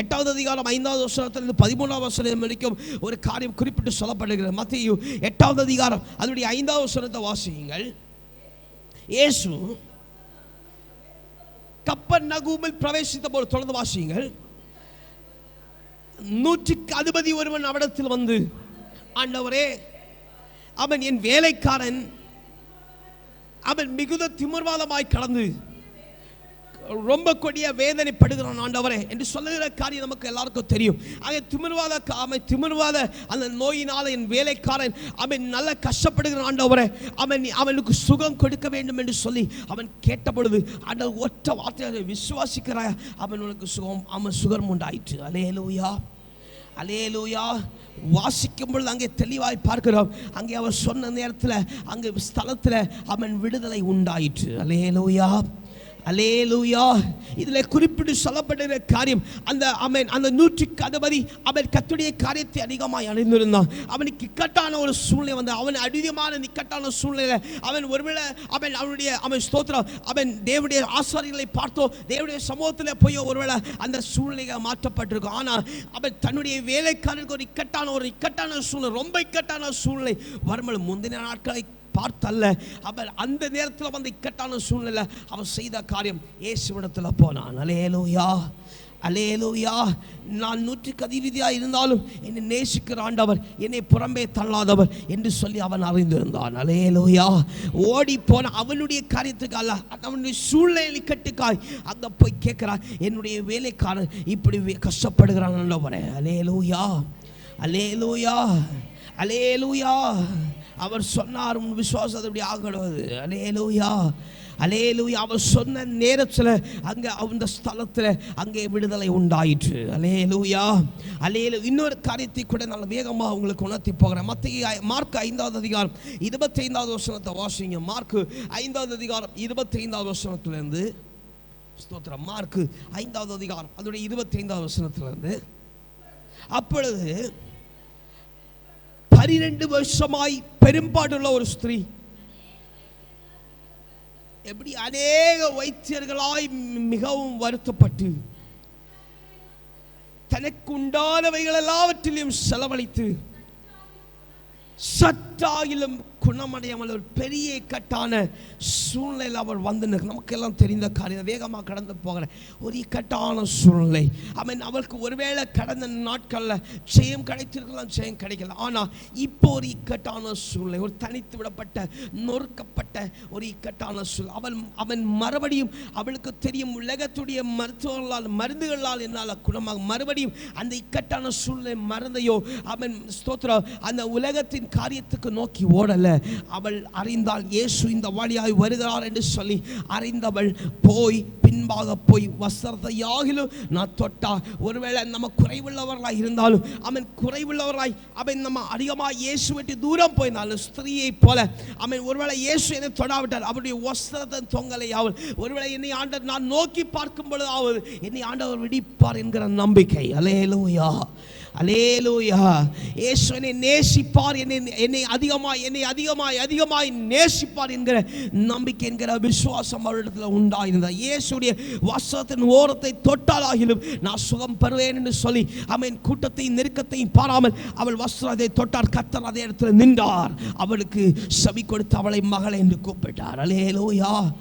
எட்டாவது அதிகாரம் ஐந்தாவது வசனத்திலிருந்து பதிமூணாவது வசனம் வரைக்கும் ஒரு காரியம் குறிப்பிட்டு சொல்லப்படுகிறது. மத்திய எட்டாவது அதிகாரம் அதனுடைய ஐந்தாவது வசனத்தை வாசியுங்கள். இயேசு கப்பன் நகுமில் பிரவேசித்த போது தொடர்ந்து வாசியுங்கள். நூற்றுக்கு அதிபதி ஒருவன் அவடத்தில் வந்து ஆண்டவரே அவன் என் வேலைக்காரன். அவன் மிகுந்த திமிர்வாதமாய் கடந்து ரொம்ப கொடிய வேதனைப்படுகிறான் ஆண்டவரே என்று சொல்லுகிற காரியம் நமக்கு எல்லாருக்கும் தெரியும். ஆக திமிர்வாத கா- அவன் திமிர்வாத அந்த நோயினால் என் வேலைக்காரன் அவன் நல்ல கஷ்டப்படுகிறான் ஆண்டவரே. அவன் அவனுக்கு சுகம் கொடுக்க வேண்டும் என்று சொல்லி அவன் கேட்டபொழுது அந்த ஒற்ற வார்த்தையை விசுவாசிக்கிறாய்? அவன் உனக்கு சுகம் அவன் சுகம் உண்டாயிற்று. அலேலூயா அலேலூயா வாசிக்கும் பொழுது அங்கே தெளிவாய் பார்க்கிறோம். அங்கே அவர் சொன்ன நேரத்தில் அங்கே ஸ்தலத்தில் அவன் விடுதலை உண்டாயிற்று. அலே லூயா இதில் குறிப்பிட்டு சொல்லப்படுகிற காரியம் அந்த அவன் அந்த நூற்றுக்கு அதிபதி அவன் கத்துடைய காரியத்தை அதிகமாக அடைந்திருந்தான் அவனுக்கு இக்கட்டான ஒரு சூழ்நிலை வந்து அவன் அதிகமான இக்கட்டான சூழ்நிலை அவன் ஒருவேளை அவன் அவனுடைய அவன் ஸ்தோத்திரம் அவன் தேவனுடைய ஆசாரிகளை பார்த்தோ தேவடைய சமூகத்தில் போய் ஒருவேளை அந்த சூழ்நிலைகள் மாற்றப்பட்டிருக்கும். ஆனால் அவன் தன்னுடைய வேலைக்காரனுக்கு ஒரு இக்கட்டான ஒரு இக்கட்டான சூழ்நிலை ரொம்ப இக்கட்டான சூழ்நிலை. வருமல் முந்தின நாட்களை பார்த்தல்ல. அவன் அந்த நேரத்தில் வந்து இக்கட்டான சூழ்நிலை அவன் செய்த காரியம் இயேசுவிடத்தில் போனான். அலேலோயா அலேலூயா நான் நூற்றுக்கு அதிபதியாக இருந்தாலும் என்னை நேசிக்கிற ஆண்டவர் என்னை புறம்பே தள்ளாதவர் என்று சொல்லி அவன் அறிந்திருந்தான். அலேலூயா ஓடி போன அவனுடைய காரியத்துக்கு அல்ல அவனுடைய சூழ்நிலை கட்டுக்காய் அங்கே போய் கேட்குறான் என்னுடைய வேலைக்காரன் இப்படி கஷ்டப்படுகிறான் நல்லவரே அலேலூயா அலேலூயா அலேலூயா அவர் சொன்னார் உன் விசுவாசம் அப்படி ஆகிறது அலேலூயா அலேலூயா அவர் சொன்ன நேரத்தில் அங்கே அந்த ஸ்தலத்தில் அங்கே விடுதலை உண்டாயிற்று. அலேலூயா அலேலு இன்னொரு காரியத்தை கூட நான் வேகமாக உங்களுக்கு உணர்த்தி போகிறேன். மற்ற மார்க் ஐந்தாவது அதிகாரம் இருபத்தைந்தாவது வசனத்தை வாசிங்க. மார்க் ஐந்தாவது அதிகாரம் இருபத்தைந்தாவது வசனத்துலேருந்து ஸ்தோத்திரம். மார்க்கு ஐந்தாவது அதிகாரம் அதோடைய இருபத்தைந்தாவது வசனத்துலேருந்து. அப்பொழுது பனிரெண்டு வருஷமாய் பெரும்பாடுள்ள ஒரு ஸ்திரீ. எப்படி அநேக வைத்தியர்களாய் மிகவும் வருத்தப்பட்டு தனக்கு உண்டானவைகள் எல்லாவற்றிலும் செலவழித்து சற்றாயிலும் குணமடையாமல் ஒரு பெரிய இக்கட்டான சூழ்நிலையில் அவர் வந்து நமக்கெல்லாம் தெரிந்த காரியம். வேகமாக கடந்து போகிற ஒரு இக்கட்டான சூழ்நிலை. அவன் அவருக்கு ஒருவேளை கடந்த நாட்களில் ஜெயம் கிடைத்திருக்கலாம் ஜெயம் கிடைக்கல. ஆனால் இப்போ ஒரு இக்கட்டான சூழ்நிலை. ஒரு தனித்து விடப்பட்ட நொறுக்கப்பட்ட ஒரு இக்கட்டான சூழ்நிலை. அவன் அவன் மறுபடியும் அவளுக்கு தெரியும் உலகத்துடைய மருத்துவர்களால் மருந்துகளால் என்னால் குணமாக மறுபடியும் அந்த இக்கட்டான சூழ்நிலை மருந்தையோ அவன் ஸ்தோத்திரம் அந்த உலகத்தின் காரியத்துக்கு நோக்கி ஓடலை. அவள் அறிந்தால் இயேசு இந்த வழியாய் வருகிறார் என்று சொல்லி அறிந்தவள் போய் பின்பாக போய் வஸ்திரத்தையாகிலும் நான் தொட்டா. ஒருவேளை நம்ம குறைவுள்ளவர்களாய் இருந்தாலும் அவன் குறைவுள்ளவர்களாய் அவன் நம்ம அதிகமாக இயேசு விட்டு தூரம் போயிருந்தாலும் ஸ்திரீயை போல அவன் ஒருவேளை இயேசு என்னை தொடாவிட்டார் அவருடைய வஸ்திரத்தின் தொங்கலை அவள் ஒருவேளை என்னை ஆண்டவர் நான் நோக்கி பார்க்கும் பொழுது ஆவது என்னை ஆண்டவர் விடிப்பார் என்கிற நம்பிக்கை. அலேலூயா அலேலூயா இயேசு என்னை நேசிப்பார் என்னை என்னை அதிகமாய் என்னை அதிகமாய் அதிகமாய் நேசிப்பார் என்கிற நம்பிக்கை என்கிற விசுவாசம் அவரிடத்தில் உண்டாயிருந்தார் இயேசுடைய வஸ்திரத்தின் ஓரத்தை தொட்டாலாகிலும் நான் சுகம் பெறுவேன் என்று சொல்லி அவன் கூட்டத்தையும் நெருக்கத்தையும் பாராமல் அவள் வஸ்திரத்தை தொட்டார். கத்தர் அதே இடத்துல நின்றார். அவளுக்கு செவி கொடுத்து அவளை மகள் என்று கூப்பிட்டார். அலேலூயா